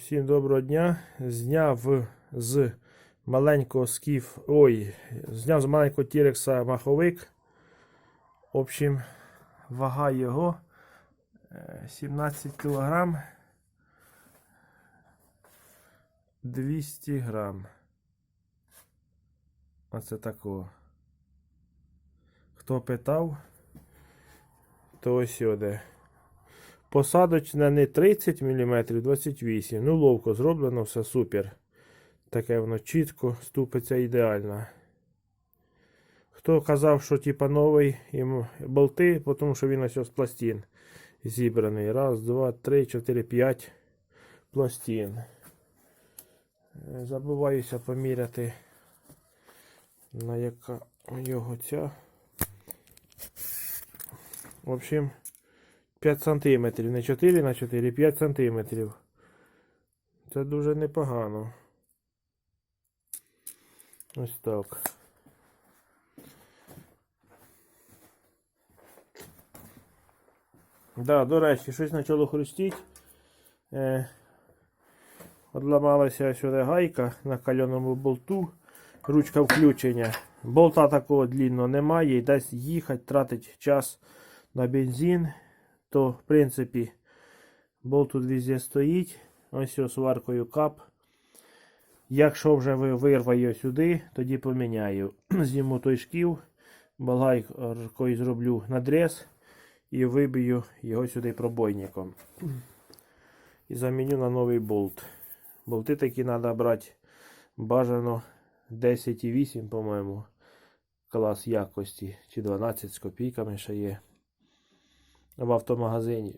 Усім доброго дня. Зняв з маленького скіф. Ой, зняв з маленького Тірекса маховик. В общем, вага його е, 17 кг 200 грам. Оце такого. Хто питав, то ось сюди. Посадочне не 30 мм, 28 Ну, ловко зроблено, все супер. Таке воно чітко, ступиться ідеально. Хто казав, що типа новий йому болти, тому що він ось з пластин зібраний. Раз, два, три, чотири, п'ять пластин. Е, Забуваюся поміряти, на яка його ця. В общем, 5 сантиметрів, не 4 на 4, 5 сантиметрів. Це дуже непогано. Ось так. Да, до речі, щось почало хрустіть. Е, Одламалася сюди гайка на кальоному болту. Ручка включення. Болта такого длінного немає. І десь їхати, тратить час на бензин то в принципі болт тут везде стоїть. Ось ось сваркою кап. Якщо вже ви вирваю сюди, тоді поміняю. Зніму той шків, балайкою зроблю надріз і вибию його сюди пробойником. І заміню на новий болт. Болти такі треба брати бажано 10,8, по-моєму, клас якості. Чи 12 з копійками ще є в автомагазині.